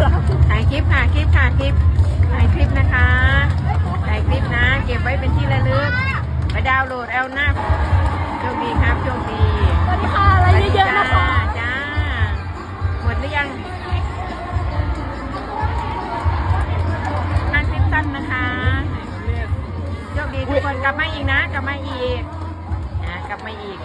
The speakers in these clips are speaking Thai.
เหรถ่ายคลิปค่ะคลิปค่ะคลิปถ่ายคลิปนะคะถ่ายคลิปนะ เก็บไว้เป็นที่ระลึกไปดาวน์โหลดเอลหน้าโชคดีครับโชคดีสวัสดีค่ะอะไรเยอะๆนะคะจ้าหมดหรือยังนั่งคลิปสั้นนะคะโชคดีทุกคนกลับมาอีกนะ กลับมาอีกนะกลับมาอีก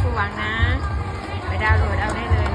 ครูหวังนะ ไปดาวน์โหลดเอาได้เลย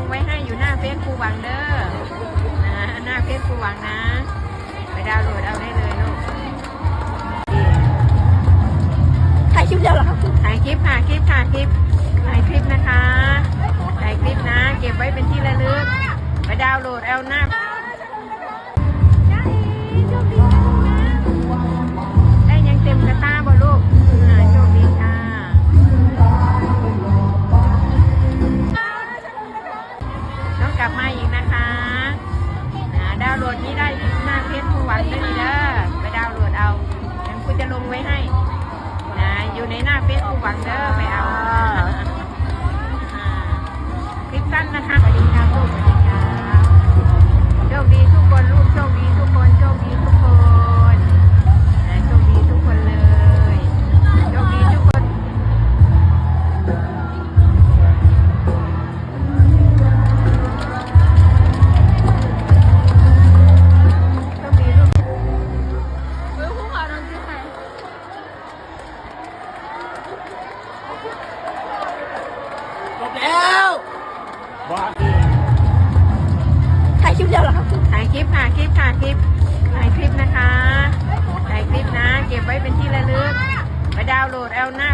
งไว้ให้อยู่หน้าเฟซครูวังเด้อนะหน้าเฟซครูวังนะ ไปดาวน์โหลดเอาได้เลยลูกถ่ายคลิปเดียวหรอถ่ายคลิปค่ะคลิปค่ะคลิปถ่ายคลิปนะคะถ่ายคลิปนะ เก็บไว้เป็นที่ระลึก ไปดาวน์โหลดเอาหน้า อยู่ในหน้าเฟซบุ๊กวังเด้อไม่เอาคลิปสั้นนะคะสวัสดีค่ะลูกสวัสดีค่ะโชคดีทุกคนลูกโชคดี คลิปถ่ายคลิปนะคะถ่ายคลิปนะ เก็บไว้เป็นที่ระลึก ไปดาวน์โหลดเอาน้า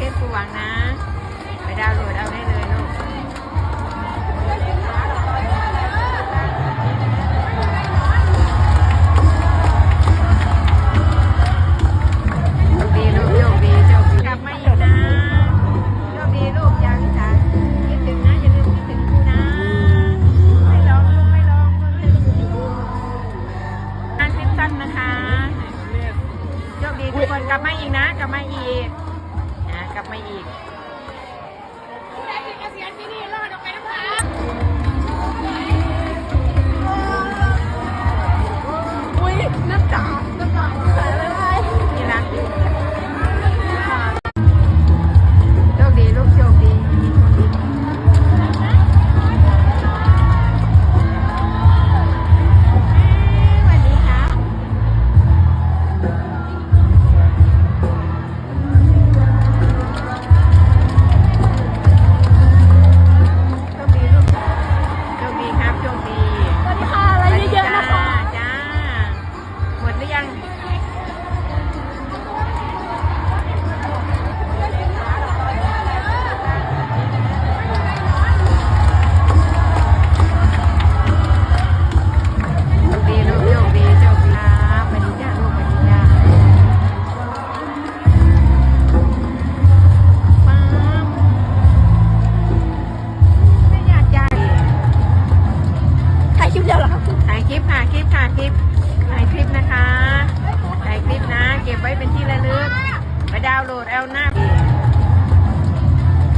เพจปูหวังนะ ไปดาวน์โหลดเอาได้เลยลูก ลิปถ่ายคลิปนะคะถ่ายคลิปนะ เก็บไว้เป็นที่ระลึกไปดาวน์โหลดเอลหน้า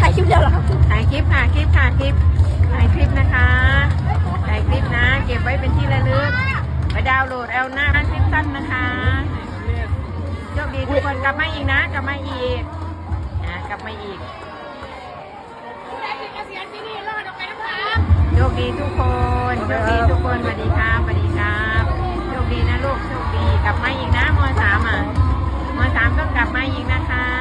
ถ่ายคลิปเดียวหรอถ่ายคลิปค่ะคลิปค่ะคลิปถ่ายคลิปนะคะถ่ายคลิปนะ เก็บไว้เป็นที่ระลึกไปดาวน์โหลดเอลหน้าคลิปสั้นนะคะโชคดีทุกคนกลับมาอีกนะ กลับมาอีกนะกลับมาอีกโชคดีทุกคนโชคดีทุกคนสวัสดีค่ะสวัสดี ดีนะลูกโชคดีกลับมาอีกนะมอสามอะมอสามต้องกลับมาอีกนะคะ